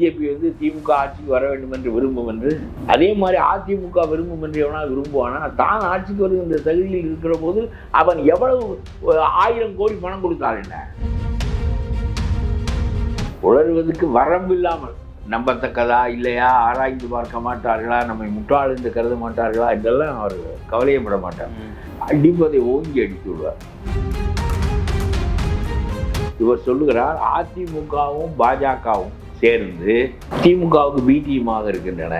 BJP வந்து திமுக ஆட்சிக்கு வர வேண்டும் என்று விரும்பும் என்று அதே மாதிரி அதிமுக விரும்பும் என்று எவனா விரும்புவானா தான் ஆட்சிக்கு வருகின்ற தகுதியில் இருக்கிற போது அவன் எவ்வளவு ஆயிரம் கோடி பணம் கொடுத்தால் என்ன? உளறுவதற்கு வரம்பில்லாமல் நம்பத்தக்கதா இல்லையா ஆராய்ந்து பார்க்க மாட்டார்களா நம்மை முட்டாள் என்று கருத மாட்டார்களா இதெல்லாம் அவர் கவலையப்பட மாட்டார். அடிப்பதை ஓங்கி அடித்து விடுவார். இவர் சொல்லுகிறார் அதிமுகவும் பாஜகவும் சேர்ந்து திமுகவுக்கு பிடிஎமாக இருக்கின்றன.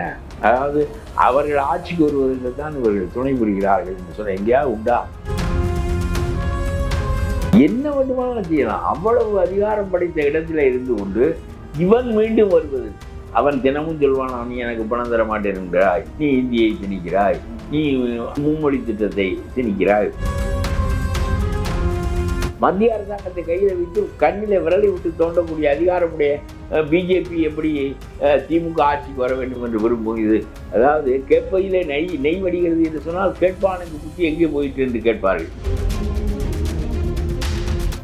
அதாவது அவர்கள் ஆட்சிக்கு வருவதற்கு தான் இவர்கள் துணை புரிகிறார்கள் என்று சொன்ன எங்கேயாவது உண்டா? என்ன வேண்டுமானாலும் செய்யலாம். அவ்வளவு அதிகாரம் படைத்த இடத்துல இருந்து கொண்டு இவன் மீண்டும் வருவது. அவன் தினமும் சொல்வான் நீ எனக்கு பணம் தர மாட்டேன் என்கிறாய். நீ இந்தியை திணிக்கிறாய். நீ மும்மொழி திட்டத்தை திணிக்கிறாய். மத்திய அரசாங்கத்தை கையில் வைத்து கண்ணில் விரலை விட்டு தோண்டக்கூடிய அதிகாரமுடைய பிஜேபி எப்படி திமுக ஆட்சிக்கு வர வேண்டும் என்று விரும்பும் இது. அதாவது கேட்பையிலே நெய் நெய் வடிகிறது என்று சொன்னால் கேட்பானுக்கு குத்தி எங்கே போயிட்டு என்று கேட்பார்கள்.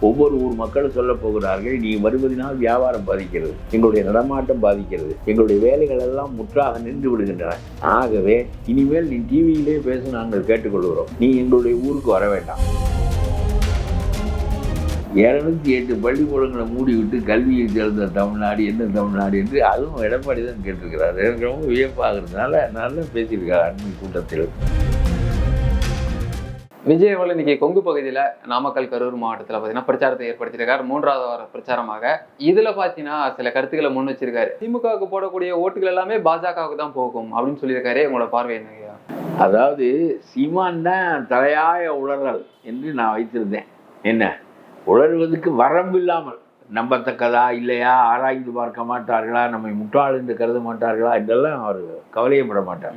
ஒவ்வொரு ஊர் மக்களும் சொல்ல போகிறார்கள் நீ வருவதனால் வியாபாரம் பாதிக்கிறது எங்களுடைய நடமாட்டம் பாதிக்கிறது எங்களுடைய வேலைகள் எல்லாம் முற்றாக நின்று விடுகின்றன. ஆகவே இனிமேல் நீ டிவியிலே பேச நாங்கள் கேட்டுக்கொள்கிறோம். நீ எங்களுடைய ஊருக்கு வர வேண்டாம். இருநூத்தி எட்டு பள்ளிக்கூடங்களை மூடி விட்டு கல்வியை சேர்ந்த தமிழ்நாடு என்ன தமிழ்நாடு என்று அதுவும் எடப்பாடி தான் கேட்டிருக்கிறார். எனக்கு ரொம்ப வியப்பாகிறதுனால நல்லா பேசியிருக்கார் அண்மை கூட்டத்தில். விஜய் அவர்கள் இன்னைக்கு கொங்கு பகுதியில நாமக்கல் கரூர் மாவட்டத்துல பாத்தீங்கன்னா பிரச்சாரத்தை ஏற்படுத்தியிருக்காரு. மூன்றாவது வார பிரச்சாரமாக இதுல பாத்தீங்கன்னா சில கருத்துக்களை முன் வச்சிருக்காரு. திமுகவுக்கு போடக்கூடிய ஓட்டுகள் எல்லாமே பாஜகவுக்கு தான் போகும் அப்படின்னு சொல்லியிருக்காரு. உங்களோட பார்வை என்னங்கய்யா அதாவது சீமான் தான் தலையாய உளறல் என்று நான் வைத்திருந்தேன். என்ன? உளறுவதற்கு வரம்பில்லாமல் நம்பத்தக்கதா இல்லையா ஆராய்ந்து பார்க்க மாட்டார்களா நம்மை முட்டாள் என்று கருத மாட்டார்களா இதெல்லாம் அவர் கவலையப்பட மாட்டார்.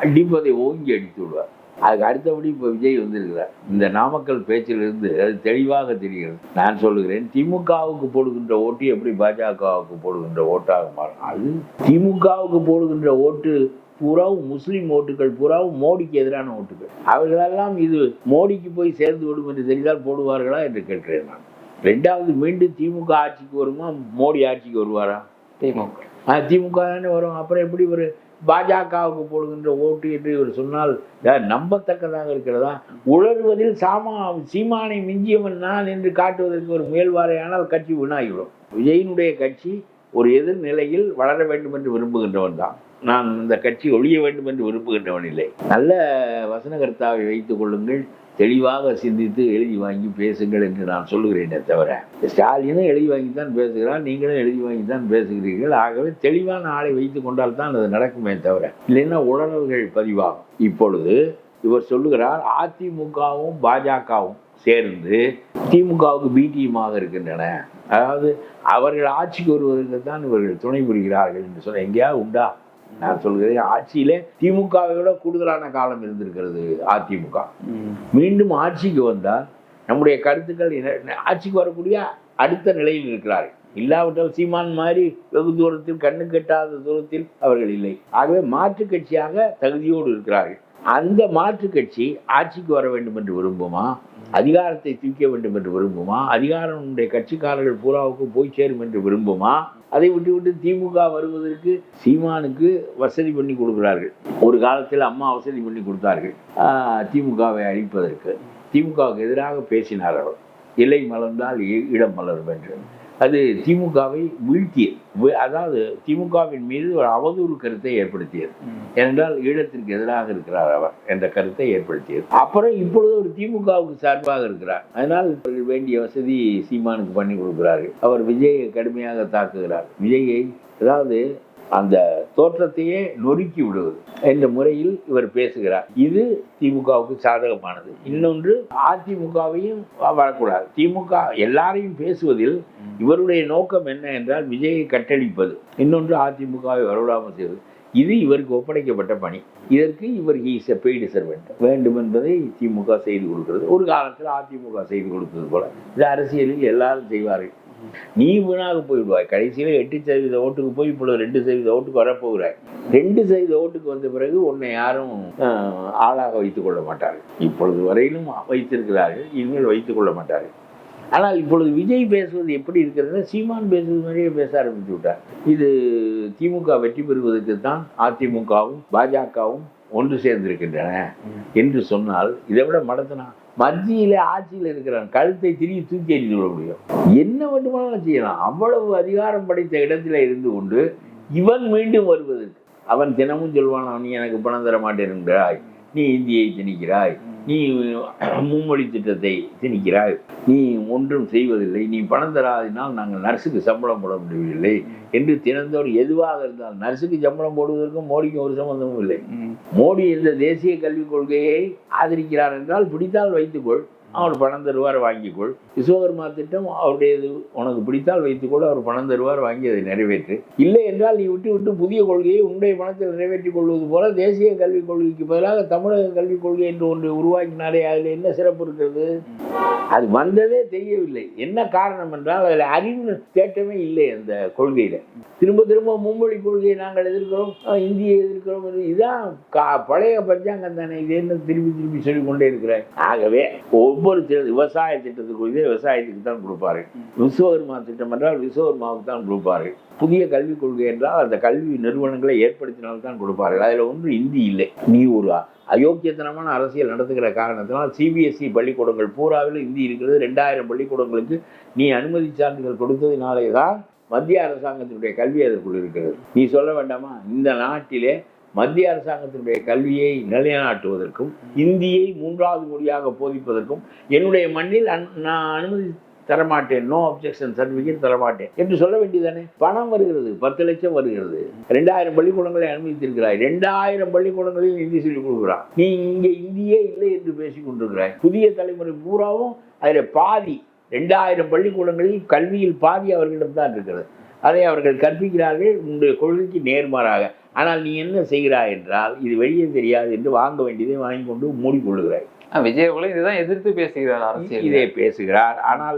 அடிப்பதை ஓங்கி அடித்து விடுவார். அதுக்கு அடுத்தபடி இப்போ விஜய் வந்திருக்கிறார். இந்த நாமக்கல் பேச்சிலிருந்து அது தெளிவாக தெரிகிறது. நான் சொல்லுகிறேன் திமுகவுக்கு போடுகின்ற ஓட்டு எப்படி பாஜகவுக்கு போடுகின்ற ஓட்டாக மாறும்? அது திமுகவுக்கு போடுகின்ற ஓட்டு பூராவும் முஸ்லீம் ஓட்டுகள் பூராவும் மோடிக்கு எதிரான ஓட்டுகள். அவர்களெல்லாம் இது மோடிக்கு போய் சேர்ந்து விடும் என்று தெரிந்தால் போடுவார்களா என்று கேட்கிறேன் நான். ரெண்டாவது மீண்டும் திமுக ஆட்சிக்கு வருமா? மோடி ஆட்சிக்கு வருவாரா? திமுக. திமுக தானே வரும். அப்புறம் எப்படி ஒரு பாஜகவுக்கு போடுகின்ற ஓட்டு என்று இவர் சொன்னால் நம்பத்தக்கதாக இருக்கிறதா? உழறுவதில் சாமா சீமானை மிஞ்சியவன் நான் என்று காட்டுவதற்கு ஒரு முயல்வாரையானால் கட்சி வீணாகிவிடும். விஜயினுடைய கட்சி ஒரு எதிர்நிலையில் வளர வேண்டும் என்று விரும்புகின்றவன் தான். நான் இந்த கட்சி ஒழிய வேண்டும் என்று விரும்புகின்றவன் இல்லை. நல்ல வசனகர்த்தாவை வைத்துக் கொள்ளுங்கள் தெளிவாக சிந்தித்து எழுதி வாங்கி பேசுங்கள் என்று நான் சொல்லுகிறேனே தவிர ஸ்டாலினும் எழுதி வாங்கி தான் பேசுகிறார் நீங்களும் எழுதி வாங்கி தான் பேசுகிறீர்கள். ஆகவே தெளிவான ஆளை வைத்து கொண்டால் தான் அது நடக்குமே தவிர இல்லைன்னா உணர்வுகள் பதிவாகும். இப்பொழுது இவர் சொல்லுகிறார் அதிமுகவும் பாஜகவும் சேர்ந்து திமுகவுக்கு பிடிஎமாக இருக்கின்றன. அதாவது அவர்கள் ஆட்சிக்கு வருவதற்கு தான் இவர்கள் துணை புரிகிறார்கள் என்று சொல்ல எங்கேயாவது உண்டா? நான் சொல்கிறேன் ஆட்சியிலே திமுகவை விட கூடுதலான காலம் இருந்திருக்கிறது அதிமுக. மீண்டும் ஆட்சிக்கு வந்தால் நம்முடைய கருத்துக்கள் ஆட்சிக்கு வரக்கூடிய அடுத்த நிலையில் இருக்கிறார்கள். இல்லாவிட்டால் சீமான் மாதிரி வெகு தூரத்தில் கண்ணு கெட்டாத தூரத்தில் அவர்கள் இல்லை. ஆகவே மாற்றுக் கட்சியாக தகுதியோடு இருக்கிறார்கள். அந்த மாற்று கட்சி ஆட்சிக்கு வர வேண்டும் என்று விரும்புமா? அதிகாரத்தை தூக்க வேண்டும் என்று விரும்புமா? அதிகாரனுடைய கட்சிக்காரர்கள் பூராவுக்கு போய் சேரும் என்று விரும்புமா? அதை விட்டு விட்டு திமுக வருவதற்கு சீமானுக்கு வசதி பண்ணி கொடுக்கிறார்கள். ஒரு காலத்தில் அம்மா வசதி பண்ணி கொடுத்தார்கள். ஆஹ், திமுகவை அழிப்பதற்கு. திமுகவுக்கு எதிராக பேசினார் அவர். இலை மலர்ந்தால் இடம் மலரும் என்று. அது திமுகவை வீழ்த்தியது. வி- அதாவது திமுகவின் மீது ஒரு அவதூறு கருத்தை ஏற்படுத்தியது. ஏனென்றால் ஈழத்திற்கு எதிராக இருக்கிறார் அவர் என்ற கருத்தை ஏற்படுத்தியது. அப்புறம் இப்பொழுது ஒரு திமுகவுக்கு சார்பாக இருக்கிறார். அதனால் வேண்டிய வசதி சீமானுக்கு பண்ணி கொடுக்கிறார்கள். அவர் விஜயை கடுமையாக தாக்குகிறார். விஜயை அதாவது அந்த தோற்றத்தையே நொறுக்கி விடுவது என்ற முறையில் இவர் பேசுகிறார். இது திமுகவுக்கு சாதகமானது. இன்னொன்று அதிமுகவையும் வரக்கூடாது திமுக எல்லாரையும் பேசுவதில் இவருடைய நோக்கம் என்ன என்றால் விஜயை கட்டளிப்பது இன்னொன்று அதிமுகவை வரவிடாமல் செய்வது. இது இவருக்கு ஒப்படைக்கப்பட்ட பணி. இதற்கு இவர் இஸ் எ பெய்டு சர்வெண்ட் வேண்டும் என்பதை திமுக செய்து கொடுக்கிறது. ஒரு காலத்தில் அதிமுக செய்து கொடுத்தது போல. இது அரசியலில் எல்லாரும் செய்வார்கள். நீ வீணாக போய்விடுவாய் கடைசியில் எட்டு சதவீத ஓட்டுக்கு போய் இப்பொழுது ரெண்டு சதவீத ஓட்டுக்கு வரப்போகிறாய். ரெண்டு சதவீத ஓட்டுக்கு வந்த பிறகு உன்னை யாரும் ஆளாக வைத்துக் கொள்ள மாட்டார்கள். இப்பொழுது வரையிலும் வைத்திருக்கிறார்கள் இனிமேல் வைத்துக் கொள்ள மாட்டார்கள். ஆனால் இப்பொழுது விஜய் பேசுவது எப்படி இருக்கிறதுனா சீமான் பேசுவது மாதிரியே பேச ஆரம்பித்து விட்டார். இது திமுக வெற்றி பெறுவதற்கு தான் அதிமுகவும் பாஜகவும் ஒன்று சேர்ந்திருக்கின்றன. என்று சொன்னால் இதை விட மடத்தனா? மத்தியில் ஆட்சியில் இருக்கிறான் கழுத்தை திரும்பி தூக்கி எறிந்து விட முடியும். என்ன வேண்டுமானாலும் செய்யலாம். அவ்வளவு அதிகாரம் படைத்த இடத்துல இருந்து கொண்டு இவன் மீண்டும் வருவதற்கு. அவன் தினமும் சொல்வான் அவன் எனக்கு பணம் தர மாட்டேன் என்கிறாய். நீ இந்தியை திணிக்கிறாய். நீ மும்மொழி திட்டத்தை திணிக்கிறாய். நீ ஒன்றும் செய்வதில்லை. நீ பணம் தராதினால் நாங்கள் நர்ஸுக்கு சம்பளம் போட முடியவில்லை. என்று தினந்தோறும் எதுவாக இருந்தால் நர்ஸுக்கு சம்பளம் போடுவதற்கும் மோடிக்கும் ஒரு சம்பந்தமும் இல்லை. மோடி இந்த தேசிய கல்விக் கொள்கையை ஆதரிக்கிறார் என்றால் பிடித்தால் வைத்துக்கொள். அவர் பணம் தருவார் வாங்கிக்கொள். விஸ்வகர்மா திட்டம் அவருடையது உனக்கு பிடித்தால் வைத்துக்கொள் அவர் பணம் தருவார் வாங்கி அதை நிறைவேற்று. இல்லை என்றால் நீ விட்டு விட்டு புதிய கொள்கையை உன்னுடைய பணத்தில் நிறைவேற்றிக் கொள்வது போல தேசிய கல்விக் கொள்கைக்கு பதிலாக தமிழக கல்விக் கொள்கை என்று ஒன்று உருவாக்கினாலே அதில் என்ன சிறப்பு இருக்கிறது? அது வந்ததே தெரியவில்லை. என்ன காரணம் என்றால் அதில் அறிவு தேட்டமே இல்லை அந்த கொள்கையில. திரும்ப திரும்ப மும்மொழி கொள்கையை நாங்கள் எதிர்க்கிறோம் இந்தியை எதிர்க்கிறோம் இதுதான் கா- பழைய பஞ்சாங்கம் தானே இது என்ன திரும்பி திருப்பி இருக்கிறேன் ஆகவே ஒவ்வொரு ஒவ்வொரு விவசாய திட்டத்துக்குரியதே விவசாயத்துக்கு தான் கொடுப்பாரு. விஸ்வகர்மா திட்டம் என்றால் விஸ்வகர்மாவுக்கு தான் கொடுப்பாரு. புதிய கல்விக் கொள்கை என்றால் அந்த கல்வி நிறுவனங்களை ஏற்படுத்தினால்தான் கொடுப்பார்கள் அதில் ஒன்று இந்தி இல்லை. நீ ஒரு அயோக்கியத்தனமான அரசியல் நடத்துகிற காரணத்தினால் சிபிஎஸ்இ பள்ளிக்கூடங்கள் பூராவில் இந்தி இருக்கிறது. ரெண்டாயிரம் பள்ளிக்கூடங்களுக்கு நீ அனுமதி சான்றிதழ் கொடுத்ததினாலே தான் மத்திய அரசாங்கத்தினுடைய கல்வி அதற்குள் இருக்கிறது. நீ சொல்ல வேண்டாமா? இந்த நாட்டிலே மத்திய அரசாங்கத்தினுடைய கல்வியை நிலைநாட்டுவதற்கும் இந்தியை மூன்றாவது மொழியாக போதிப்பதற்கும் என்னுடைய மண்ணில் நான் அனுமதி தரமாட்டேன். நோ அப்ஜெக்ஷன் சர்டிஃபிகேட் தரமாட்டேன். என்று சொல்ல வேண்டியதானே பணம் வருகிறது. பத்து லட்சம் வருகிறது. ரெண்டாயிரம் பள்ளிக்கூடங்களை அனுமதித்திருக்கிறாய். ரெண்டாயிரம் பள்ளிக்கூடங்களில் இந்தி சொல்லிக் கொடுக்குறான். நீ இங்கே இந்தியே இல்லை என்று பேசிக் கொண்டிருக்கிறாய். புதிய தலைமுறை பூராவும் அதில் பாதி ரெண்டாயிரம் பள்ளிக்கூடங்களில் கல்வியில் பாதி அவர்களிடம் தான் இருக்கிறது. அதை அவர்கள் கற்பிக்கிறார்கள். உங்களுடைய கொள்கைக்கு நேர்மாறாக. ஆனால் நீ என்ன செய்கிறாய் என்றால் இது வெளியே தெரியாது என்று வாங்க வேண்டியதை வாங்கி கொண்டு மூடிக்கொள்ளுகிறாய் விஜய் அவர்களும் இதுதான் எதிர்த்து பேசுகிறார் அரசியல் இதை பேசுகிறார். ஆனால்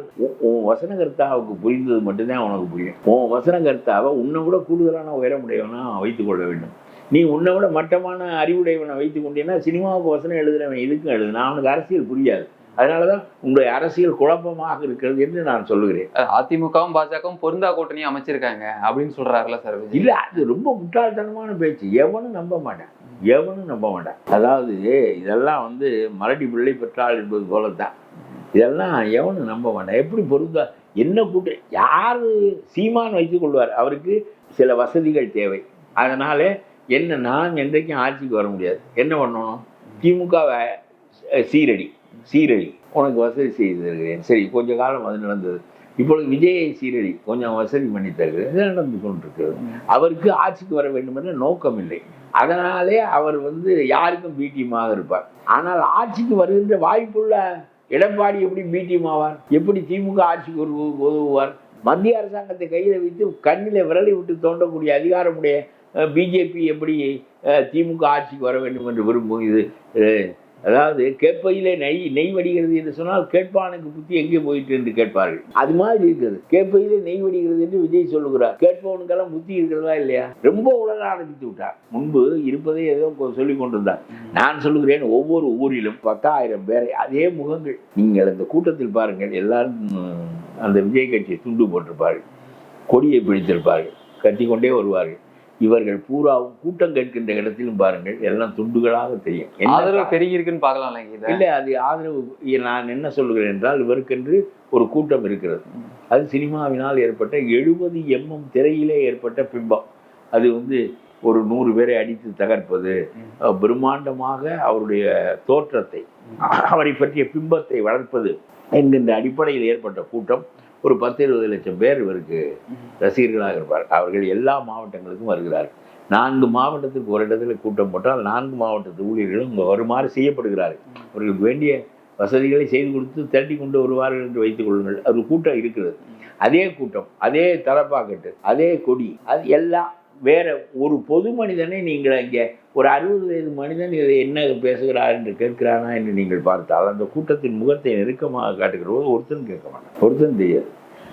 உன் வசனகர்த்தாவுக்கு புரிந்தது மட்டும்தான் உனக்கு புரியும். உன் வசனகர்த்தாவை உன்னை விட கூடுதலான உயரமுடையவனா வைத்துக் கொள்ள வேண்டும். நீ உன்னை விட மட்டமான அறிவுடையவனை வைத்துக் கொண்டீங்கன்னா சினிமாவுக்கு வசனம் எழுதுறவன் எதுக்கும் எழுதுனா அவனுக்கு அரசியல் புரியாது. அதனாலதான் உங்களுடைய அரசியல் குழப்பமாக இருக்கிறது என்று நான் சொல்லுகிறேன். அதிமுகவும் பாஜகவும் பொருந்தா கூட்டணி அமைச்சிருக்காங்க அப்படின்னு சொல்றாருல சார் இல்ல அது ரொம்ப முட்டாள்தனமான பேச்சு. எவனும் நம்ப மாட்டான். எவனும் நம்ப மாட்டான். அதாவது இதெல்லாம் வந்து மலடி பிள்ளை பெற்றாள் என்பது போலத்தான். இதெல்லாம் எவனும் நம்ப மாட்டான். எப்படி பொருந்தா? என்ன கூட்ட? யாரு சீமான் வைத்துக் கொள்வார்? அவருக்கு சில வசதிகள் தேவை. அதனால என்ன நான் என்றைக்கும் ஆட்சிக்கு வர முடியாது. என்ன பண்ணணும்? திமுகவை சீரடி. சீரடி உனக்கு வசதி செய்து தருகிறேன் சரி கொஞ்ச காலம் அது நடந்தது. இப்பொழுது விஜயை சீரடி கொஞ்சம் வசதி பண்ணி தருகிறேன். நடந்து கொண்டிருக்கிறது. அவருக்கு ஆட்சிக்கு வர வேண்டும் என்ற நோக்கம் இல்லை அதனாலே அவர் வந்து யாருக்கும் பீட்டியமாக இருப்பார். ஆனால் ஆட்சிக்கு வருகின்ற வாய்ப்புள்ள எடப்பாடி எப்படி பீட்டியம் ஆவார் எப்படி திமுக ஆட்சிக்கு ஒரு உதவுவார் மத்திய அரசாங்கத்தை கையில் வைத்து கண்ணில் விரலை விட்டு தோண்டக்கூடிய அதிகாரமுடைய பிஜேபி எப்படி திமுக ஆட்சிக்கு வர வேண்டும் என்று விரும்பும் இது அதாவது கேப்பையிலே நெய் நெய் வடிகிறது என்று சொன்னால் கேட்பானுக்கு புத்தி எங்கே போயிட்டு என்று கேட்பார்கள். அது மாதிரி இருக்கிறது. கேப்பையிலே நெய் வடிகிறது என்று விஜய் சொல்லுகிறார். கேட்பவனுக்கெல்லாம் புத்தி இருக்கிறதா இல்லையா? ரொம்ப உலக ஆரம்பித்து விட்டார். முன்பு இருப்பதை ஏதோ சொல்லி கொண்டிருந்தார். நான் சொல்லுகிறேன் ஒவ்வொரு ஊரிலும் பத்தாயிரம் பேரை அதே முகங்கள். நீங்கள் அந்த கூட்டத்தில் பாருங்கள். எல்லாரும் அந்த விஜய் கட்சியை துண்டு போட்டிருப்பார்கள். கொடியை பிடித்திருப்பார்கள். கட்டிக்கொண்டே வருவார்கள். இவர்கள் பூராவும் கூட்டம் கேட்கின்ற இடத்திலும் பாருங்கள் எல்லாம் துண்டுகளாக தெரியும். ஆதரவு பெருகி இருக்குன்னு பாக்கலாம்ல இதை? இல்லை அது ஆதரவு நான் என்ன சொல்லுகிறேன் என்றால் இவருக்கென்று ஒரு கூட்டம் இருக்கிறது. அது சினிமாவினால் ஏற்பட்ட எழுபது எம்எம் திரையிலே ஏற்பட்ட பிம்பம். அது வந்து ஒரு நூறு பேரை அடித்து தகர்ப்பது பிரம்மாண்டமாக அவருடைய தோற்றத்தை அவரை பற்றிய பிம்பத்தை வளர்ப்பது என்கின்ற அடிப்படையில் ஏற்பட்ட கூட்டம். ஒரு பத்து இருபது லட்சம் பேர் இவருக்கு ரசிகர்களாக இருப்பார். அவர்கள் எல்லா மாவட்டங்களுக்கும் வருகிறார்கள் நான்கு மாவட்டத்துக்கு ஒரு இடத்துல கூட்டம் போட்டால் நான்கு மாவட்டத்து ஊழியர்களும் இங்கே வருமாறு செய்யப்படுகிறார்கள் அவர்களுக்கு வேண்டிய வசதிகளை செய்து கொடுத்து திரட்டி கொண்டு வருவார்கள் என்று வைத்துக் கொள்ளுங்கள். அது கூட்டம் இருக்கிறது. அதே கூட்டம் அதே தலப்பாக்கட்டு அதே கொடி அது எல்லாம் வேற ஒரு பொது மனிதனை நீங்கள் இங்கே ஒரு அறுபது வயது மனிதன் இதை என்ன பேசுகிறார் என்று கேட்கிறானா என்று நீங்கள் பார்த்தால் அந்த கூட்டத்தின் முகத்தை நெருக்கமாக காட்டுகிற போது ஒருத்தன் கேட்க மாட்டான். ஒருத்தன் தெரியாது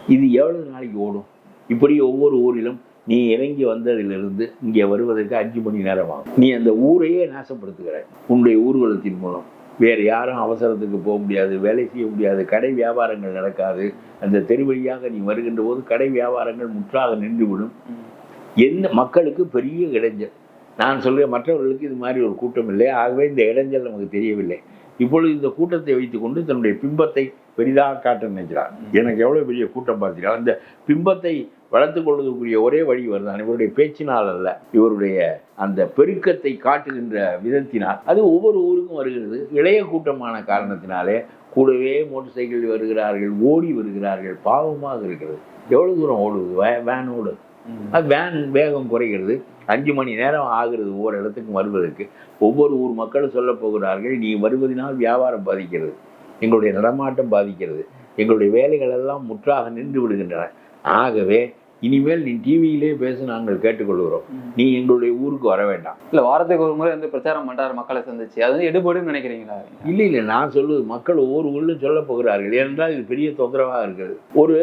இது எவ்வளவு நாளைக்கு ஓடும்? இப்படி ஒவ்வொரு ஊரிலும் நீ இறங்கி வந்ததிலிருந்து இங்கே வருவதற்கு அஞ்சு மணி நேரம் ஆகும். நீ அந்த ஊரையே நாசப்படுத்துகிறாய். உன்னுடைய ஊர்வலத்தின் மூலம். வேறு யாரும் அவசரத்துக்கு போக முடியாது வேலை செய்ய முடியாது கடை வியாபாரங்கள் நடக்காது. அந்த தெரு வழியாக நீ வருகின்ற போது கடை வியாபாரங்கள் முற்றாக நின்றுவிடும். எந்த மக்களுக்கு பெரிய இடைஞ்சல். நான் சொல்கிறேன் மற்றவர்களுக்கு இது மாதிரி ஒரு கூட்டம் இல்லை. ஆகவே இந்த இடைஞ்சல் நமக்கு தெரியவில்லை. இப்பொழுது இந்த கூட்டத்தை வைத்துக்கொண்டு தன்னுடைய பிம்பத்தை பெரிதாக காட்ட நினைக்கிறார். எனக்கு எவ்வளோ பெரிய கூட்டம் பார்த்தீங்களா அந்த பிம்பத்தை வளர்த்துக் கொள்வதற்குரிய ஒரே வழி வருதான் இவருடைய பேச்சினால் அல்ல இவருடைய அந்த பெருக்கத்தை காட்டுகின்ற விதத்தினால். அது ஒவ்வொரு ஊருக்கும் வருகிறது. இளைய கூட்டமான காரணத்தினாலே கூடவே மோட்டர் சைக்கிள் வருகிறார்கள் ஓடி வருகிறார்கள் பாவமாக இருக்கிறது. எவ்வளோ தூரம் ஓடுது வே- வேன் ஓடுது அது வேன் வேகம் குறைகிறது. அஞ்சு மணி நேரம் ஆகிறது ஒவ்வொரு இடத்துக்கும் வருவதற்கு. ஒவ்வொரு ஊர் மக்களும் சொல்ல போகிறார்கள் நீ வருவதனால் வியாபாரம் பாதிக்கிறது. எங்களுடைய நடமாட்டம் பாதிக்கிறது. எங்களுடைய வேலைகள் எல்லாம் முற்றாக நின்று விடுகின்றன. ஆகவே இனிமேல் நீ டிவியிலே பேச நாங்கள் கேட்டுக்கொள்கிறோம். நீ எங்களுடைய ஊருக்கு வர வேண்டாம். இல்ல வாரத்துக்கு ஒரு முறை வந்து பிரச்சாரம் பண்றாரு மக்களை சந்திச்சு. அது வந்து எடுபடுன்னு நினைக்கிறீங்களா? இல்லை இல்லை நான் சொல்லுவது மக்கள் ஒவ்வொரு ஊரிலும் சொல்ல போகிறார்கள். ஏனென்றால் இது பெரிய தொந்தரவாக இருக்கிறது. ஒரு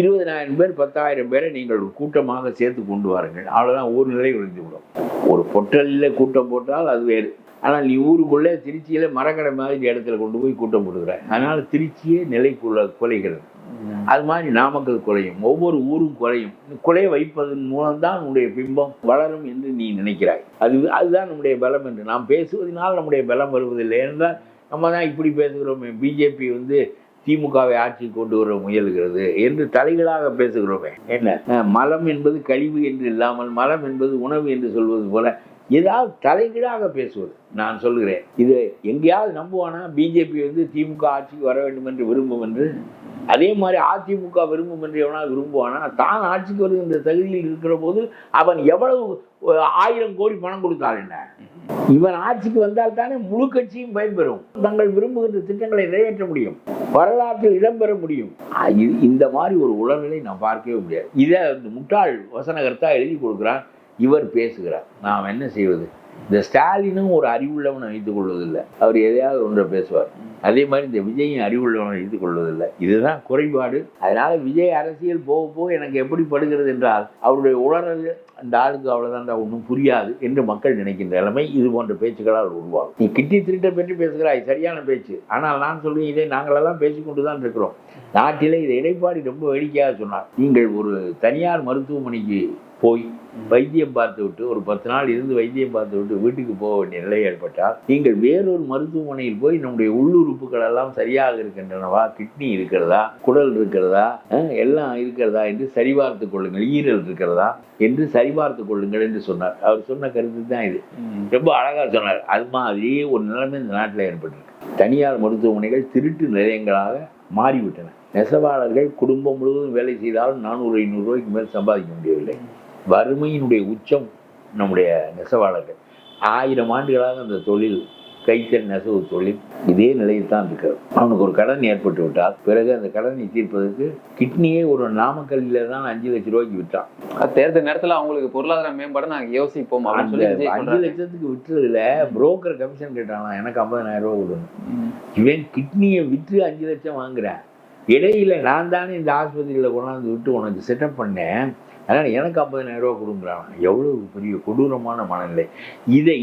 இருபதனாயிரம் பேர் பத்தாயிரம் பேரை நீங்கள் ஒரு கூட்டமாக சேர்த்து கொண்டு வாருங்கள். அவ்வளோதான் ஊர் நிலை விழுந்து விடும். ஒரு பொட்டலில் கூட்டம் போட்டால் அது வேறு. ஆனால் நீ ஊருக்குள்ளே திருச்சியில் மரக்கடை மாதிரி இடத்துல கொண்டு போய் கூட்டம் போட்டுக்கிற அதனால் திருச்சியே நிலை குலைகிறது. அது மாதிரி நாமக்கல் குறையும். ஒவ்வொரு ஊரும் குறையும். குலைய வைப்பதன் மூலம்தான் உன்னுடைய பிம்பம் வளரும் என்று நீ நினைக்கிறாய். அது அதுதான் நம்முடைய பலம் என்று. நாம் பேசுவதனால் நம்முடைய பலம் வருவதில்லை என்றால் நம்ம தான் இப்படி பேசுகிறோமே. பிஜேபி வந்து திமுகவை ஆட்சி கொண்டு வர முயல்கிறது என்று தலைகளாக பேசுகிறோமே. என்ன? மலம் என்பது கழிவு என்று இல்லாமல் மலம் என்பது உணவு என்று சொல்வது போல ஏதாவது தலைகீழாக பேசுவது. நான் சொல்கிறேன் இது எங்கேயாவது நம்புவானா? பிஜேபி வந்து திமுக ஆட்சிக்கு வர வேண்டும் என்று விரும்பும் என்று அதே மாதிரி அதிமுக விரும்பும் என்று எவனால் விரும்புவானா? தான் ஆட்சிக்கு வருகின்ற தகுதியில் இருக்கிற போது அவன் எவ்வளவு ஆயிரம் கோடி பணம் கொடுத்தால் என்ன? இவன் ஆட்சிக்கு வந்தால் தானே முழு கட்சியும் பயன்பெறும். தங்கள் விரும்புகின்ற திட்டங்களை நிறைவேற்ற முடியும். வரலாற்றில் இடம்பெற முடியும். இந்த மாதிரி ஒரு உளநிலை நான் பார்க்கவே முடியாது. இதை முட்டாள் வசனகர்த்தா எழுதி கொடுக்குறான். இவர் பேசுகிறார். நாம் என்ன செய்வது? இந்த ஸ்டாலினும் ஒரு அறிவுள்ளவனை வைத்துக் கொள்வதில்லை. அவர் எதையாவது ஒன்றை பேசுவார். அதே மாதிரி இந்த விஜயும் அறிவுள்ளவனை வைத்துக் கொள்வதில்லை. இதுதான் குறைபாடு. அதனால விஜய் அரசியல் போக போக எனக்கு எப்படி படுகிறது என்றால் அவருடைய உணர்வு அந்த ஆளுக்கு அவ்வளோதான்டா ஒன்றும் புரியாது என்று மக்கள் நினைக்கின்ற நிலைமை இது போன்ற பேச்சுக்களால் உருவாகும். நீ கிட்டி திருட்டை பற்றி பேசுகிறாய் சரியான பேச்சு. ஆனால் நான் சொல்லுவேன் இதை நாங்களெல்லாம் பேசிக்கொண்டு தான் இருக்கிறோம். நாட்டிலே இதை இடைப்பாடி ரொம்ப வேடிக்கையாக சொன்னார். நீங்கள் ஒரு தனியார் மருத்துவமனைக்கு போய் வைத்தியம் பார்த்து விட்டு ஒரு பத்து நாள் இருந்து வைத்தியம் பார்த்து விட்டு வீட்டுக்கு போக வேண்டிய நிலை ஏற்பட்டால் நீங்கள் வேறொரு மருத்துவமனையில் போய் நம்முடைய உள்ளுறுப்புகள் எல்லாம் சரியாக இருக்கின்றனவா? கிட்னி இருக்கிறதா? குடல் இருக்கிறதா? எல்லாம் இருக்கிறதா என்று சரிபார்த்து கொள்ளுங்கள். ஈரல் இருக்கிறதா என்று சரிபார்த்து கொள்ளுங்கள் என்று சொன்னார். அவர் சொன்ன கருத்து தான் இது. ரொம்ப அழகாக சொன்னார். அது மாதிரி ஒரு நிலைமை இந்த நாட்டில் ஏற்பட்டிருக்கு. தனியார் மருத்துவமனைகள் திருட்டு நிலையங்களாக மாறிவிட்டன. நெசவாளர்கள் குடும்பம் முழுவதும் வேலை செய்தாலும் நானூறு ஐநூறு ரூபாய்க்கு மேல் சம்பாதிக்க முடியவில்லை. வறுமையினுடைய உச்சம் நம்முடைய நெசவாளர்கள். ஆயிரம் ஆண்டுகளாக அந்த தொழில் கைத்தறி நெசவு தொழில் இதே நிலையில் தான் இருக்கிறது. அவனுக்கு ஒரு கடன் ஏற்பட்டு விட்டால் பிறகு அந்த கடனை தீர்ப்பதற்கு கிட்னியே ஒரு நாமக்கல்லில் தான் அஞ்சு லட்ச ரூபாய்க்கு விட்டான் அது தேர்தல் நேரத்துல அவங்களுக்கு பொருளாதார மேம்பாடு நாங்க யோசிப்போம் அஞ்சு. லட்சத்துக்கு விற்றுறதுல புரோக்கர் கமிஷன் கேட்டானா எனக்கு ஐம்பதனாயிரம் ரூபாய் கொடுங்க. இவன் கிட்னியை விற்று அஞ்சு லட்சம் வாங்குறேன். இடையில நான் தானே இந்த ஆஸ்பத்திரியில் கொண்டாந்து விட்டு உனக்கு செட்டப் பண்ணேன். அதனால் எனக்கு ஐம்பதனாயிரம் ரூபா கொடுங்குறாங்க எவ்வளவு பெரிய கொடூரமான மனநிலை. இதை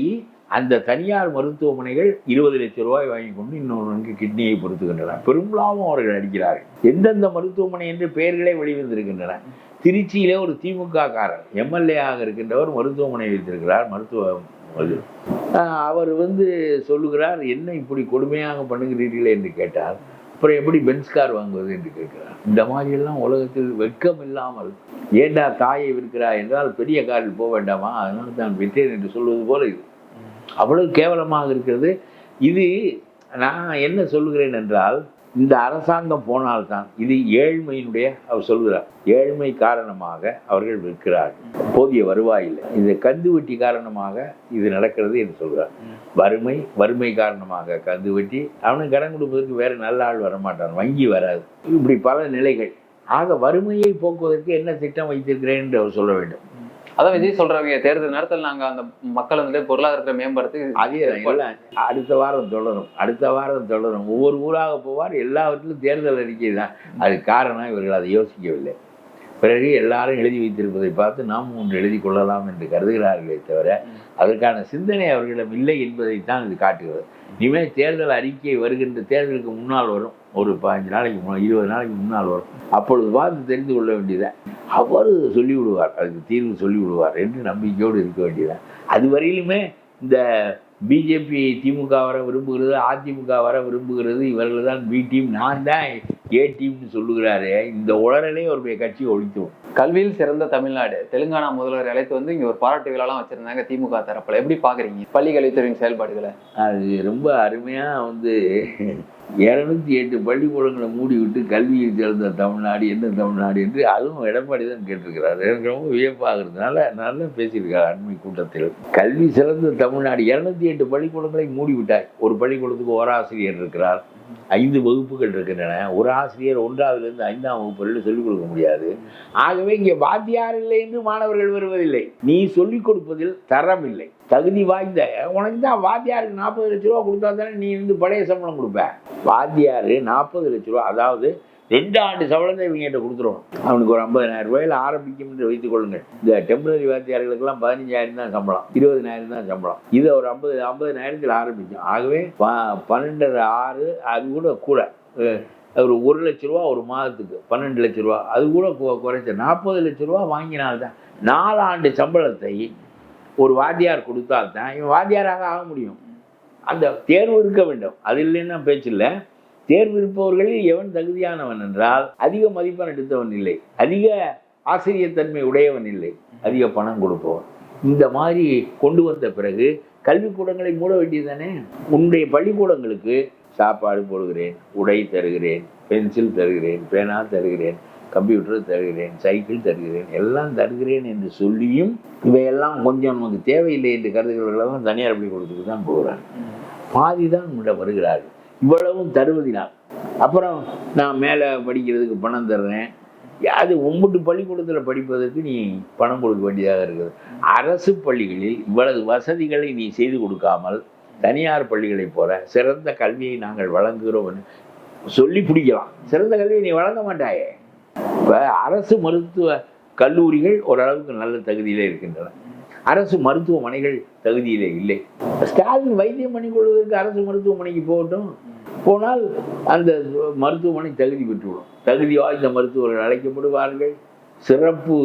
அந்த தனியார் மருத்துவமனைகள் இருபது லட்சம் ரூபாய் வாங்கி கொண்டு இன்னொருவனுக்கு கிட்னியை பொறுத்துகின்றன. பெரும் லாபம் அவர்கள் அடிக்கிறார்கள் எந்தெந்த மருத்துவமனை என்று பெயர்களே வெளிவந்திருக்கின்றன. திருச்சியிலே ஒரு திமுக காரர் எம்எல்ஏ ஆக இருக்கின்றவர் மருத்துவமனை வைத்திருக்கிறார். மருத்துவ அவர் வந்து சொல்லுகிறார் என்ன இப்படி கொடுமையாக பண்ணுகிறீர்களே? என்று கேட்டார். அப்புறம் எப்படி பென்ஸ் கார் வாங்குவது என்று கேட்கிறார். இந்த மாதிரியெல்லாம் உலகத்தில் வெட்கம் இல்லாமல் ஏண்டா தாயை விற்கிறாய் என்றால் பெரிய காரில் போக வேண்டாமா? அதனால தான் விற்றேன் என்று சொல்வது போல இது. அவ்வளவு கேவலமாக இருக்கிறது. இது நான் என்ன சொல்லுகிறேன் என்றால் இந்த அரசாங்கம் போனால்தான் இது ஏழ்மையினுடைய அவர் சொல்கிறார் ஏழ்மை காரணமாக அவர்கள் விற்கிறார்கள் போதிய வருவாய் இல்லை. இந்த கந்து வட்டி காரணமாக இது நடக்கிறது என்று சொல்கிறார். வறுமை வறுமை காரணமாக கந்து வட்டி அவனுக்கு கடன் கொடுப்பதற்கு வேற நல்ல ஆள் வரமாட்டான் வங்கி வராது. இப்படி பல நிலைகள். ஆக வறுமையை போக்குவதற்கு என்ன திட்டம் வைத்திருக்கிறேன் என்று அவர் சொல்ல வேண்டும். அதான் விஜய் சொல்றாங்க தேர்தல் நேரத்துல நாங்க அந்த மக்கள் வந்து பொருளாதாரத்தை மேம்படுத்தி அதே அடுத்த வாரம் தொடரும். அடுத்த வாரம் தொடரும். ஒவ்வொரு ஊராக போவார் எல்லாவற்றிலும் தேர்தல் அறிக்கை தான் அது காரணம் இவர்கள் அதை யோசிக்கவில்லை. பிறகு எல்லாரும் எழுதி வைத்திருப்பதை பார்த்து நாம் ஒன்று எழுதி கொள்ளலாம் என்று கருதுகிறார்களே தவிர அதற்கான சிந்தனை அவர்களிடம் இல்லை என்பதைத்தான் இது காட்டுகிறது. இனிமேல் தேர்தல் அறிக்கை வருகின்ற தேர்தலுக்கு முன்னால் வரும். ஒரு பதினஞ்சு நாளைக்கு முன்னால் இருபது நாளைக்கு முன்னால் வரும். அப்பொழுது பார்த்து தெரிந்து கொள்ள வேண்டியதான் அவர் சொல்லி விடுவார் அதுக்கு தீர்வு சொல்லி விடுவார் என்று நம்பிக்கையோடு இருக்க வேண்டியதான் அது வரையிலுமே இந்த பிஜேபி திமுக வர விரும்புகிறது அதிமுக வர விரும்புகிறது இவர்கள் தான் பி டீம் நான் தான் ஏ டீம்னு சொல்லுகிறாரு இந்த உளறலே அவருடைய கட்சி ஒழித்தும். கல்வியில் சிறந்த தமிழ்நாடு. தெலுங்கானா முதல்வர் அழைத்து வந்து இங்க ஒரு பாராட்டு விழாலாம் வச்சிருந்தாங்க திமுக தரப்புல. எப்படி பாக்குறீங்க? பள்ளி கல்வித்துறையின் செயல்பாடுகளை? அது ரொம்ப அருமையாக வந்து இரநூத்தி எட்டு பள்ளிக்கூடங்களை மூடி விட்டு கல்வியில் சிறந்த தமிழ்நாடு என்ன தமிழ்நாடு என்று அதுவும் எடப்பாடி தான் கேட்டிருக்கிறார். எனக்கு ரொம்ப வியப்பாகிறதுனால நல்லா பேசியிருக்கார் அண்மை கூட்டத்தில். கல்வி சிறந்த தமிழ்நாடு. இரநூத்தி எட்டு பள்ளிக்கூடங்களை மூடிவிட்டாய் ஒரு பள்ளிக்கூடத்துக்கு ஒரு ஆசிரியர் இருக்கிறார். ஐந்து வகுப்புகள் இருக்கின்றன. ஒரு ஆசிரியர் ஒன்றாவதுலேருந்து ஐந்தாம் வகுப்பு வரையிலும் சொல்லிக் கொடுக்க முடியாது. ஆகவே இங்கே வாத்தியார் இல்லை என்று மாணவர்கள் வருவதில்லை. நீ சொல்லிக் கொடுப்பதில் தரம் இல்லை. தகுதி வாய்ந்த உனக்கு தான் வாத்தியாருக்கு நாற்பது லட்ச ரூபா கொடுத்தா தானே நீ வந்து பழைய சம்பளம் கொடுப்ப. வாத்தியார் நாற்பது லட்ச ரூபா அதாவது ரெண்டு ஆண்டு சம்பளத்தை இவங்ககிட்ட கொடுத்துருவோம். அவனுக்கு ஒரு ஐம்பதாயிரம் ரூபாயில ஆரம்பிக்கும் என்று வைத்துக் கொள்ளுங்கள். இந்த டெம்பரரி வாத்தியார்களுக்கெல்லாம் பதினஞ்சாயிரம் தான் சம்பளம் இருபதனாயிரம் தான் சம்பளம். இதை ஒரு ஐம்பது ஐம்பதனாயிரத்தில் ஆரம்பிக்கும் ஆகவே ப- பன்னெண்டரை ஆறு அது கூட கூட ஒரு ஒரு லட்ச ரூபா ஒரு மாதத்துக்கு பன்னெண்டு லட்ச ரூபா. அது கூட குறைச்ச நாற்பது லட்ச ரூபா வாங்கினால்தான் நாலாண்டு சம்பளத்தை ஒரு வாத்தியார் கொடுத்தால்தான் இவன் வாத்தியாராக ஆக முடியும். அந்த தேர்வு இருக்க வேண்டும். அது இல்லைன்னா பேச்சு இல்லை. தேர்வு இருப்பவர்களில் எவன் தகுதியானவன் என்றால் அதிக மதிப்பெண் எடுத்தவன் இல்லை. அதிக ஆசிரியர் தன்மை உடையவன் இல்லை. அதிக பணம் கொடுப்பவன். இந்த மாதிரி கொண்டு வந்த பிறகு கல்விக்கூடங்களை மூட வேண்டியதுதானே? உன்னுடைய பள்ளிக்கூடங்களுக்கு சாப்பாடு போடுகிறேன் உடை தருகிறேன் பென்சில் தருகிறேன் பேனா தருகிறேன் கம்ப்யூட்டர் தருகிறேன் சைக்கிள் தருகிறேன் எல்லாம் தருகிறேன் என்று சொல்லியும் இவையெல்லாம் கொஞ்சம் நமக்கு தேவையில்லை என்று கருதுகிறவர்களெல்லாம் தனியார் பள்ளிக்கூடத்துக்கு தான் போகிறாங்க. பாதி தான் உங்களிடம் வருகிறார்கள். இவ்வளவும் தருவதினால் அப்புறம் நான் மேலே படிக்கிறதுக்கு பணம் தர்றேன். அது உங்கட்டு பள்ளிக்கூடத்தில் படிப்பதற்கு நீ பணம் கொடுக்க வேண்டியதாக இருக்குது. அரசு பள்ளிகளில் இவ்வளவு வசதிகளை நீ செய்து கொடுக்காமல் தனியார் பள்ளிகளைப் போல சிறந்த கல்வியை நாங்கள் வழங்குகிறோம் சொல்லி பிடிக்கலாம். சிறந்த கல்வியை நீ வழங்க மாட்டாயே. இப்போ அரசு மருத்துவ கல்லூரிகள் ஓரளவுக்கு நல்ல தகுதியிலே இருக்கின்றன. அரசு மருத்துவமனைகள் தகுதியிலே இல்லை. ஸ்டாலின் வைத்தியம் பண்ணி கொள்வதற்கு அரசு மருத்துவமனைக்கு போகட்டும். போனால் அந்த மருத்துவமனை தகுதி பெற்றுவிடும். தகுதி வாய்ந்த மருத்துவர்கள் அழைக்கப்படுவார்கள். சிறப்பு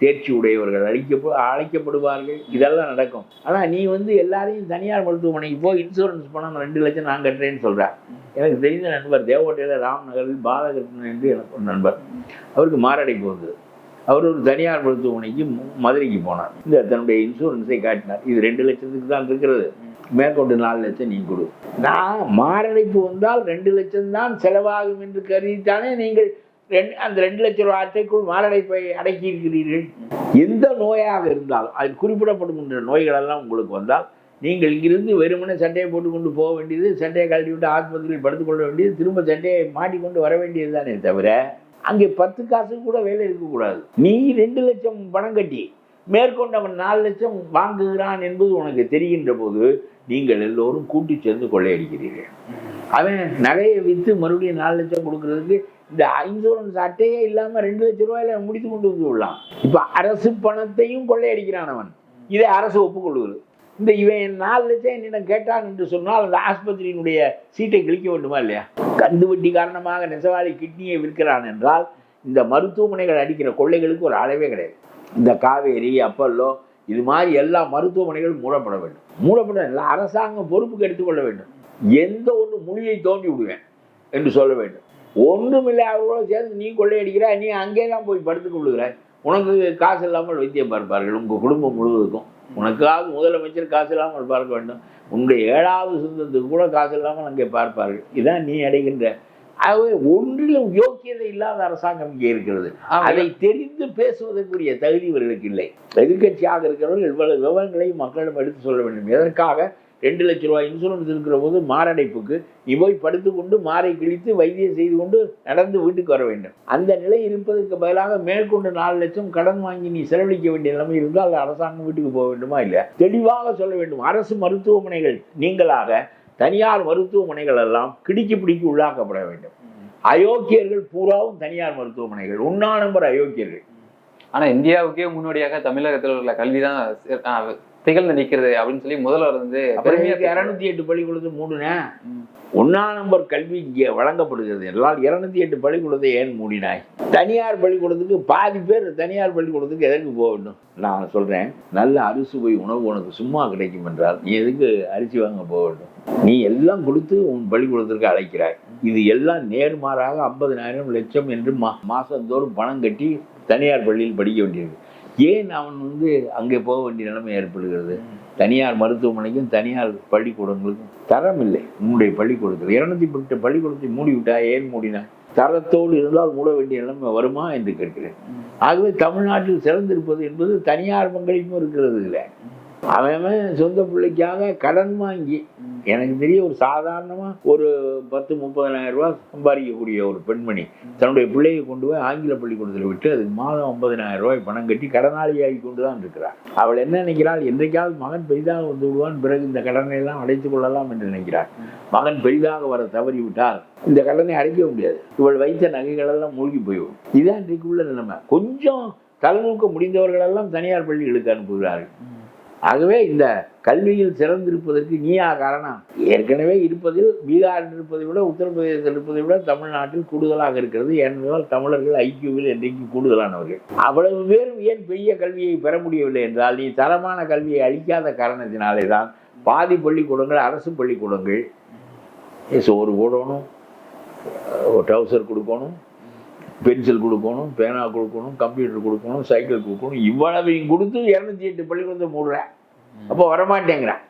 தேர்ச்சி உடையவர்கள் அழைக்கப்ப அழைக்கப்படுவார்கள். இதெல்லாம் நடக்கும். ஆனால் நீ வந்து எல்லாரையும் தனியார் மருத்துவமனைக்கு போய் இன்சூரன்ஸ் பணம் ரெண்டு லட்சம் நான் கட்டுறேன்னு சொல்கிறேன் எனக்கு தெரிந்த நண்பர் தேவோட்டையில் ராம் நகரில் பாலகிருஷ்ணன் என்று எனக்கு ஒரு நண்பர். அவருக்கு மாரடைப்பு வந்தது. அவர் ஒரு தனியார் மருத்துவமனைக்கு மதுரைக்கு போனார். இந்த தன்னுடைய இன்சூரன்ஸை காட்டினார். இது ரெண்டு லட்சத்துக்கு தான் இருக்கிறது. மேற்கொண்டு நாலு லட்சம் நீ கொடு. நான் மாரடைப்பு வந்தால் ரெண்டு லட்சம் தான் செலவாகும் என்று கருதித்தானே நீங்கள் ரெண்டு அந்த ரெண்டு லட்ச ரூபா அட்டைக்குள் மாரடைப்பை அடக்கி இருக்கிறீர்கள் எந்த நோயாக இருந்தாலும் அது குறிப்பிடப்படுகின்ற நோய்களெல்லாம் உங்களுக்கு வந்தால் நீங்கள் இங்கிருந்து வெறுமனே சட்டையை போட்டுக்கொண்டு போக வேண்டியது சட்டையை கழட்டி விட்டு ஆஸ்பத்திரியில் படுத்துக்கொள்ள வேண்டியது திரும்ப சட்டையை மாட்டிக்கொண்டு வர வேண்டியது தானே தவிர அங்கே பத்து காசு கூட வேலை இருக்கக்கூடாது. நீ ரெண்டு லட்சம் பணம் கட்டி மேற்கொண்டு அவன் நாலு லட்சம் வாங்குகிறான் என்பது உனக்கு தெரிகின்ற போது நீங்கள் எல்லோரும் கூட்டி சேர்ந்து கொள்ளையடிக்கிறீர்கள். அவன் நகையை விற்று மறுபடியும் நாலு லட்சம் கொடுக்கறதுக்கு இந்த இன்சூரன்ஸ் அட்டையே இல்லாமல் ரெண்டு லட்சம் ரூபாயில முடித்து கொண்டு வந்து விடலாம். இப்போ அரசு பணத்தையும் கொள்ளையடிக்கிறான் அவன். இதை அரசு ஒப்புக்கொள்கிறது இந்த இவன் நாலு லட்சம் என்னிடம் கேட்டான் என்று சொன்னால் அந்த ஆஸ்பத்திரியினுடைய சீட்டை கிழிக்க வேண்டுமா இல்லையா? கந்து வட்டி காரணமாக நெசவாளி கிட்னியை விற்கிறான் என்றால் இந்த மருத்துவமனைகள் அடிக்கிற கொள்ளைகளுக்கு ஒரு அளவே கிடையாது. இந்த காவேரி அப்பல்லோ இது மாதிரி எல்லா மருத்துவமனைகளும் மூடப்பட வேண்டும். மூடப்பட இல்லை அரசாங்கம் பொறுப்புக்கு எடுத்துக்கொள்ள வேண்டும். எந்த ஒன்று மொழியை தோண்டி விடுவேன் என்று சொல்ல வேண்டும். ஒன்றுமில்லை அவர்களோட சேர்ந்து நீ கொள்ளையடிக்கிற நீ அங்கே தான் போய் படுத்துக் கொள்ளுகிற உனக்கு காசு இல்லாமல் வைத்தியம் பார்ப்பார்கள். உங்கள் குடும்பம் முழுவதுக்கும். உனக்காவது முதலமைச்சர் காசு இல்லாமல் பார்க்க வேண்டும். உன்னுடைய ஏழாவது சொந்தத்துக்கு கூட காசு இல்லாமல் அங்கே பார்ப்பார்கள். இதான் நீ அடைகின்ற ஆகவே ஒன்றிலும் யோக்கியதை இல்லாத அரசாங்கம் இங்கே இருக்கிறது. அதை தெரிந்து பேசுவதற்குரிய தகுதி இவர்களுக்கு இல்லை. எதிர்க்கட்சியாக இருக்கிறவர்கள் இவ்வளவு விவரங்களையும் மக்களிடம் எடுத்து சொல்ல வேண்டும். எதற்காக? ரெண்டு லட்ச ரூபாய் இன்சூரன்ஸ் இருக்கிற போது மாரடைப்புக்கு நீ போய் படுத்துக்கொண்டு மாரை கிழித்து வைத்தியம் செய்து கொண்டு நடந்து வீட்டுக்கு வர வேண்டும். அந்த நிலை இருப்பதற்கு பதிலாக மேற்கொண்டு நாலு லட்சம் கடன் வாங்கி நீ செலவழிக்க வேண்டிய நிலைமை இருந்தால் அரசாங்கம் வீட்டுக்கு போக வேண்டுமா இல்லை தெளிவாக சொல்ல வேண்டும். அரசு மருத்துவமனைகள் நீங்களாக தனியார் மருத்துவமனைகள் எல்லாம் கிடுக்கி பிடிக்கி உள்ளாக்கப்பட வேண்டும். அயோக்கியர்கள் பூராவும் தனியார் மருத்துவமனைகள். உண்ணா நம்பர் அயோக்கியர்கள். ஆனால் இந்தியாவுக்கே முன்னோடியாக தமிழகத்தில் உள்ள கல்விதான் தான் திகழ்ந்து நிக்கிறது அப்படின்னு சொல்லி முதல்வர் வந்து இரநூத்தி எட்டு பள்ளிக்கூடத்தை மூடுனேன் ஒன்னாம் நம்பர் கல்வி இங்கே வழங்கப்படுகிறது எல்லால் இருநூத்தி எட்டு பள்ளிக்கூடத்தை ஏன் மூடினாய்? தனியார் பள்ளிக்கூடத்துக்கு பாதி பேர் தனியார் பள்ளிக்கூடத்துக்கு எதற்கு போக வேண்டும்? நான் சொல்றேன் நல்ல அறுசுவை உணவு உனக்கு சும்மா கிடைக்கும் என்றால் நீ எதுக்கு அரிசி வாங்க போக வேண்டும்? நீ எல்லாம் கொடுத்து உன் பள்ளிக்கூடத்திற்கு அழைக்கிறாய். இது எல்லாம் நேர்மாறாக ஐம்பதினாயிரம் லட்சம் என்று மா மாசந்தோறும் பணம் கட்டி தனியார் பள்ளியில் படிக்க வேண்டியிருக்கு. ஏன் அவன் வந்து அங்கே போக வேண்டிய நிலைமை ஏற்படுகிறது? தனியார் மருத்துவமனைக்கும் தனியார் பள்ளிக்கூடங்களுக்கும் தரம் இல்லை உன்னுடைய பள்ளிக்கூடத்தில் இருநூத்தி பத்து பள்ளிக்கூடத்தை மூடி விட்டா ஏன் மூடினாய் தரத்தோடு இருந்தால் மூட வேண்டிய நிலைமை வருமா என்று கேட்கிறேன். ஆகவே தமிழ்நாட்டில் சிறந்திருப்பது என்பது தனியார் பங்களிப்பும் இருக்கிறது இல்லை. அவன் சொந்த பிள்ளைக்காக கடன் வாங்கி எனக்கு தெரிய ஒரு சாதாரணமாக ஒரு பத்து முப்பதனாயிரம் ரூபா சம்பாதிக்கக்கூடிய ஒரு பெண்மணி தன்னுடைய பிள்ளையை கொண்டு போய் ஆங்கில பள்ளிக்கூடத்தில் விட்டு அதுக்கு மாதம் ஐம்பதனாயிரம் ரூபாய் பணம் கட்டி கடனாளியாகி கொண்டு தான் இருக்கிறார் அவள் என்ன நினைக்கிறாள்? என்றைக்காவது மகன் பெரிதாக வந்து விடுவான் பிறகு இந்த கடனை எல்லாம் அடைத்துக் கொள்ளலாம் என்று நினைக்கிறாள். மகன் பெரிதாக வர தவறி விட்டால் இந்த கடனை அடைக்க முடியாது. இவள் வைத்த நகைகள் எல்லாம் மூழ்கி போய்விடும். இதுதான் இன்றைக்கு உள்ள நிலைமை. கொஞ்சம் தலைநூக்க முடிந்தவர்களெல்லாம் தனியார் பள்ளிகளுக்கு அனுப்புகிறார்கள். ஆகவே இந்த கல்வியில் சிறந்திருப்பதற்கு நீயா காரணம். ஏற்கனவே இருப்பதில் பீகாரில் இருப்பதை விட உத்தரப்பிரதேசத்தில் இருப்பதை விட தமிழ்நாட்டில் கூடுதலாக இருக்கிறது. ஏனென்றால் தமிழர்கள் ஐக்கியூவில் என்றைக்கு கூடுதலானவர்கள். அவ்வளவு பேரும் ஏன் பெரிய கல்வியை பெற முடியவில்லை என்றால் நீ தரமான கல்வியை அளிக்காத காரணத்தினாலே தான் பாதி பள்ளிக்கூடங்கள் அரசு பள்ளிக்கூடங்கள் சோறு போடணும் ட்ரௌசர் கொடுக்கணும் பென்சில் கொடுக்கணும் பேனா கொடுக்கணும் கம்ப்யூட்டர் கொடுக்கணும் சைக்கிள் கொடுக்கணும். இவ்வளவையும் கொடுத்து இரநூத்தி எட்டு பள்ளிக்கூடத்தை மூடுறேன். அப்போ வரமாட்டேங்கிறேன்.